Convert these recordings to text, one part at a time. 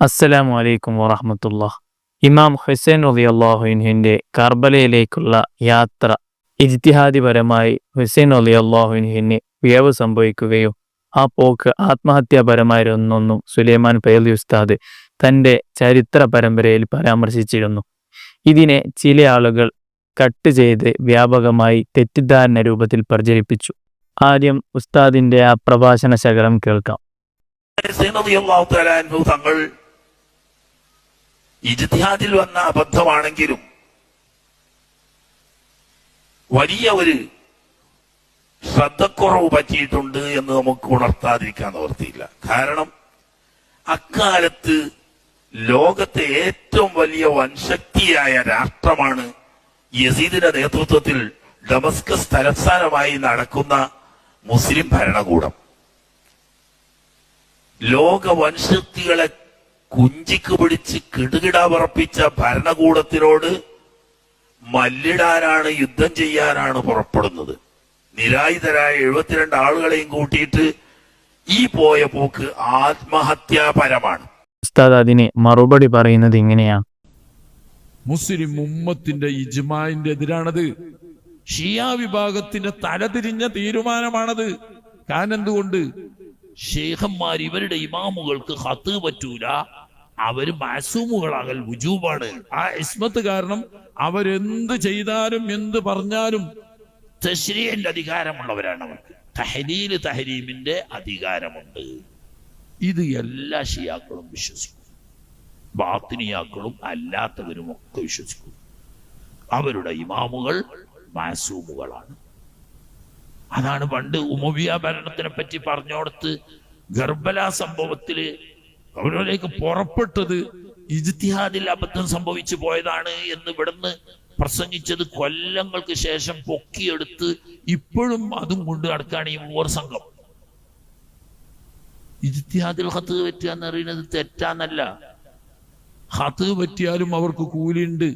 അസ്സലാമു അലൈക്കും വറഹമത്തുള്ള ഇമാം ഹുസൈൻ അലി അള്ളാഹുവിൻഹിന്റെ കർബലയിലേക്കുള്ള യാത്ര ഇജ്തിഹാദിപരമായി ഹുസൈൻ അലി അള്ളാഹുഹിന് വിയവ് സംഭവിക്കുകയോ ആ പോക്ക് ആത്മഹത്യാപരമായിരുന്നെന്നും സുലൈമാൻ പൈലി ഉസ്താദ് തന്റെ ചരിത്ര പരമ്പരയിൽ പരാമർശിച്ചിരുന്നു. ഇതിനെ ചില ആളുകൾ കട്ട് ചെയ്ത് വ്യാപകമായി തെറ്റിദ്ധാരണ രൂപത്തിൽ പ്രചരിപ്പിച്ചു. ആദ്യം ഉസ്താദിന്റെ ആ പ്രഭാഷണ ശകലം കേൾക്കാം. തങ്ങൾ ഇജ്തിഹാദിൽ വന്ന അബദ്ധമാണെങ്കിലും വലിയ ഒരു ശ്രദ്ധക്കുറവ് പറ്റിയിട്ടുണ്ട് എന്ന് നമുക്ക് ഉണർത്താതിരിക്കാൻ നിവർത്തിയില്ല കാരണം അക്കാലത്ത് ലോകത്തെ ഏറ്റവും വലിയ വൻശക്തിയായ രാഷ്ട്രമാണ് യസീദിന്റെ നേതൃത്വത്തിൽ ഡമസ്കസ് തലസ്ഥാനമായി നടക്കുന്ന മുസ്ലിം ഭരണകൂടം. ലോക വൻശക്തികളെ കുഞ്ചിക്ക് പിടിച്ച് കിടുകിട പറപ്പിച്ച ഭരണകൂടത്തിനോട് മല്ലിടാനാണ് യുദ്ധം ചെയ്യാനാണ് പുറപ്പെടുന്നത്. നിരായുധരായ എഴുപത്തിരണ്ട് ആളുകളെയും കൂട്ടിയിട്ട് ഈ പോയ പോക്ക് ആത്മഹത്യാപരമാണ്. ഉസ്താദ് അതിന് മറുപടി പറയുന്നത് ഇങ്ങനെയാ. മുസ്ലിം ഉമ്മത്തിന്റെ ഇജ്മാന്റെ എതിരാണത്. ഷിയ വിഭാഗത്തിന്റെ തലതിരിഞ്ഞ തീരുമാനമാണത്. കാരണം എന്തുകൊണ്ട്? ഷേഖന്മാർ ഇവരുടെ ഇമാമുകൾക്ക് ഹത്ത് പറ്റൂല. അവർ മാസൂമുകളാകൽ വുജൂബാണ്. ആ ഇസ്മത്ത് കാരണം അവരെന്ത് ചെയ്താലും എന്ത് പറഞ്ഞാലും തശ്രീന്റെ അധികാരമുള്ളവരാണ് അവർക്ക് തഹരീൽ തഹരീമിന്റെ അധികാരമുണ്ട്. ഇത് എല്ലാ ഷിയാക്കളും വിശ്വസിക്കും. ബാത്തിനിയാക്കളും അല്ലാത്തവരും ഒക്കെ വിശ്വസിക്കും. അവരുടെ ഇമാമുകൾ മാസൂമുകളാണ്. അതാണ് പണ്ട് ഉമവിയ ഭരണത്തിനെ പറ്റി പറഞ്ഞോടത്ത് ഗർഭല സംഭവത്തിൽ അവരിലേക്ക് പുറപ്പെട്ടത് ഇജ്തിഹാദിൽ അബദ്ധം സംഭവിച്ചു പോയതാണ് എന്ന് ഇവിടുന്ന് പ്രസംഗിച്ചത് കൊല്ലങ്ങൾക്ക് ശേഷം പൊക്കിയെടുത്ത് ഇപ്പോഴും അതും കൊണ്ട് നടക്കുകയാണ് ഈ മൂവർ സംഘം. ഇജ്തിഹാദിൽ ഹത്ത് പറ്റുക എന്ന് പറയുന്നത് തെറ്റാന്നല്ല. ഹത്ത് പറ്റിയാലും അവർക്ക് കൂലിയുണ്ട്.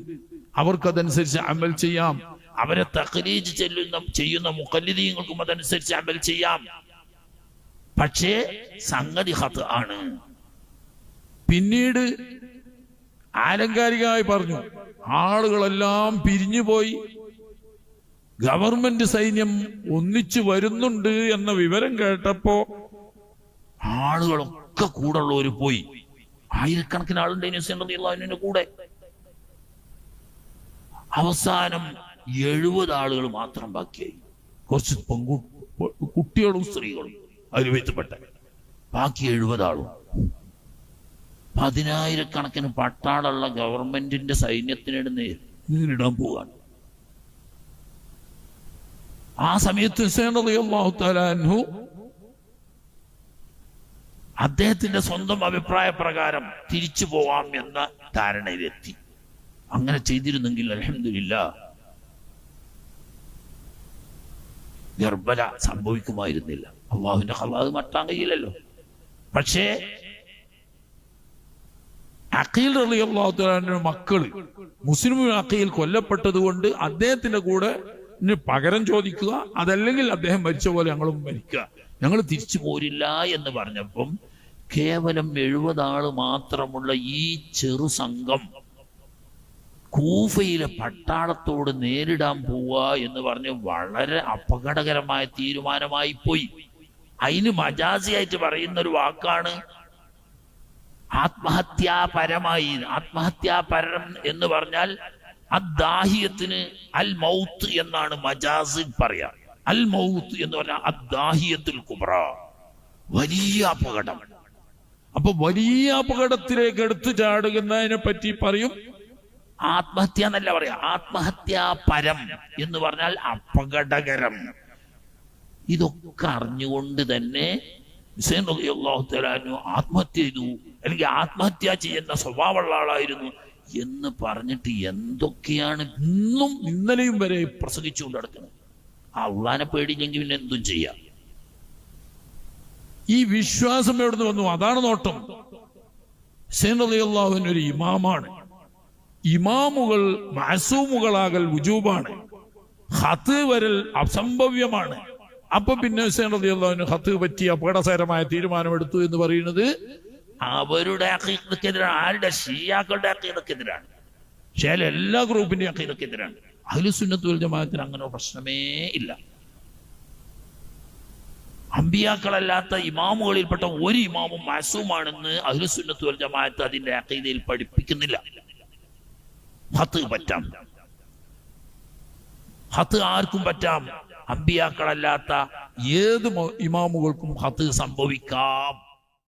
അവർക്കതനുസരിച്ച് അമൽ ചെയ്യാം. അവരെ തഖലീജ് ചെല്ലുന്ന ചെയ്യുന്ന മുക്കല്ലിദീങ്ങൾക്കും അതനുസരിച്ച് അമൽ ചെയ്യാം. പക്ഷേ സംഗതി ഹത്ത് ആണ്. പിന്നീട് ആലങ്കാരികമായി പറഞ്ഞു ആളുകളെല്ലാം പിരിഞ്ഞുപോയി ഗവൺമെന്റ് സൈന്യം ഒന്നിച്ചു വരുന്നുണ്ട് എന്ന വിവരം കേട്ടപ്പോ ആളുകളൊക്കെ കൂടെ ഉള്ളവര് പോയി. ആയിരക്കണക്കിന് ആളുണ്ട് അതിന്റെ കൂടെ. അവസാനം എഴുപത് ആളുകൾ മാത്രം ബാക്കിയായി. കുറച്ച് പെങ്കു കുട്ടികളും സ്ത്രീകളും അതിൽ വെച്ചപ്പെട്ട ബാക്കി എഴുപത് ആളും. പതിനായിരക്കണക്കിന് പട്ടാളുള്ള ഗവൺമെന്റിന്റെ സൈന്യത്തിനിടെ നേ- നേരിടാൻ പോവാണ്. ആ സമയത്ത് അദ്ദേഹത്തിന്റെ സ്വന്തം അഭിപ്രായ പ്രകാരം തിരിച്ചു പോവാം എന്ന ധാരണയിലെത്തി. അങ്ങനെ ചെയ്തിരുന്നെങ്കിൽ അലഹമില്ല ഗർഭല സംഭവിക്കുമായിരുന്നില്ല. അള്ളാഹുവിന്റെ ഹലാദ് മട്ടാൻ കഴിയില്ലല്ലോ. പക്ഷേ അഖീൽ അലി അള്ളാഹുത്തലാന്റെ മക്കൾ മുസ്ലിം അഖീൽ കൊല്ലപ്പെട്ടത് കൊണ്ട് അദ്ദേഹത്തിന്റെ കൂടെ പകരം ചോദിക്കുക. അതല്ലെങ്കിൽ അദ്ദേഹം മരിച്ച പോലെ ഞങ്ങളും മരിക്കുക. ഞങ്ങൾ തിരിച്ചു പോരില്ല എന്ന് പറഞ്ഞപ്പം കേവലം എഴുപത് ആൾ മാത്രമുള്ള ഈ ചെറു സംഘം കൂഫയിലെ പട്ടാളത്തോട് നേരിടാൻ പോവുക എന്ന് പറഞ്ഞ് വളരെ അപകടകരമായ തീരുമാനമായി പോയി. അതിന് മജാസിയായിട്ട് പറയുന്ന ഒരു വാക്കാണ് ആത്മഹത്യാപരമായി ആത്മഹത്യാപരം എന്ന് പറഞ്ഞാൽ അദ്ദാഹിയത്തിന് അൽ മൗത്ത് എന്നാണ് മജാസ് പറയാ. അൽ മൗത്ത് എന്ന് പറഞ്ഞാൽ അദ്ദാഹിയത്തിൽ കുബ്ര. വലിയ അപകടം. അപ്പൊ വലിയ അപകടത്തിലേക്ക് എടുത്തു ചാടുന്നതിനെ പറ്റി പറയും. ആത്മഹത്യ എന്നല്ല പറയാ ആത്മഹത്യാപരം എന്ന് പറഞ്ഞാൽ അപകടകരം. ഇതൊക്കെ അറിഞ്ഞുകൊണ്ട് തന്നെ ഹുസൈൻ അള്ളാഹു അൻഹു ആത്മഹത്യ ചെയ്തു. അല്ലെങ്കിൽ ആത്മഹത്യ ചെയ്യുന്ന സ്വഭാവമുള്ള ആളായിരുന്നു എന്ന് പറഞ്ഞിട്ട് എന്തൊക്കെയാണ് ഇന്നും ഇന്നലെയും വരെ പ്രസംഗിച്ചുകൊണ്ട് നടക്കുന്നത്. ആ ഉള്ളാനെ പേടിയില്ലെങ്കിൽ പിന്നെ എന്തും ചെയ്യാം. ഈ വിശ്വാസം എവിടുന്ന് വന്നു? അതാണ് നോട്ടം. ഹുസൈൻ ഒരു ഇമാമാണ്. ഇമാമുകൾ മാസൂമുകളാകൽ വുജൂബാണ്. ഹത്ത് വരൽ അസംഭവ്യമാണ്. അപ്പൊ പിന്നെ റളിയല്ലാഹുവിന് ഹത്ത് പറ്റി അപകടകരമായ തീരുമാനമെടുത്തു എന്ന് പറയുന്നത് അവരുടെ അക്കീതക്കെതിരാണ് ആരുടെ ഷിയാക്കളുടെ അക്കീതക്കെതിരാണ് ചില എല്ലാ ഗ്രൂപ്പിന്റെയും അക്കീതക്കെതിരാണ് അഹ്ലുസുന്നത്ത് വൽ ജമാഅത്തിന് അങ്ങനെ പ്രശ്നമേ ഇല്ല. അമ്പിയാക്കളല്ലാത്ത ഇമാമുകളിൽപ്പെട്ട ഒരു ഇമാമും മാസൂമാണെന്ന് അഹ്ലുസുന്നത്ത് വൽ ജമാഅത്ത് അതിന്റെ അക്കീതയിൽ പഠിപ്പിക്കുന്നില്ല. ഹത്ത് പറ്റാം. ഹത്ത് ആർക്കും പറ്റാം. അമ്പിയാക്കളല്ലാത്ത ഏത് ഇമാമുകൾക്കും ഹത്ത് സംഭവിക്കാം.